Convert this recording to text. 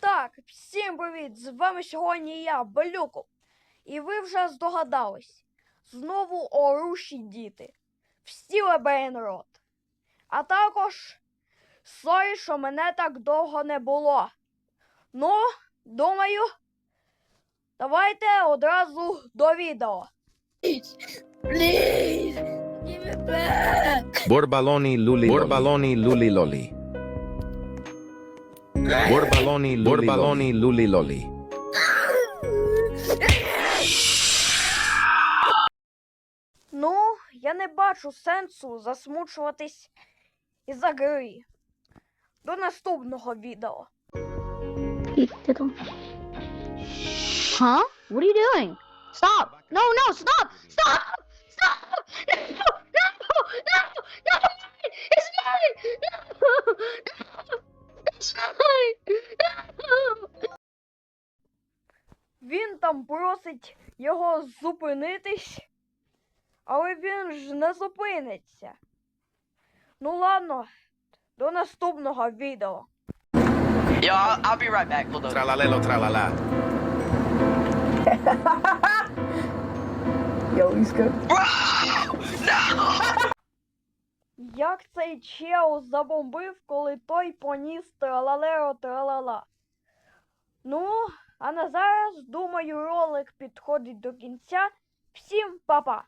Так, всім привіт! З вами сьогодні я, Балюку. І ви вже здогадались. Знову оруші діти. Всі лебей народ. А також сорі, що мене так довго не було. Ну, думаю, давайте одразу до відео. Please, give it back. Borbaloni luli Borbaloni luli. Borbaloni luli loli. Ну, я не бачу сенсу засмучуватись із-за гри. До наступного відео. Huh? What are you doing? Stop! No, no, stop! Stop! Stop! Він там просить його зупинитись, але він ж не зупиниться. Ну ладно, до наступного відео. Yo, I'll, I'll be right back. Hold on. Tralalelo tralala. Yo, he's good. Як цей чел забомбив, коли той поніс тралалеро тралала. Ну, а на зараз, думаю, ролик підходить до кінця. Всім па-па!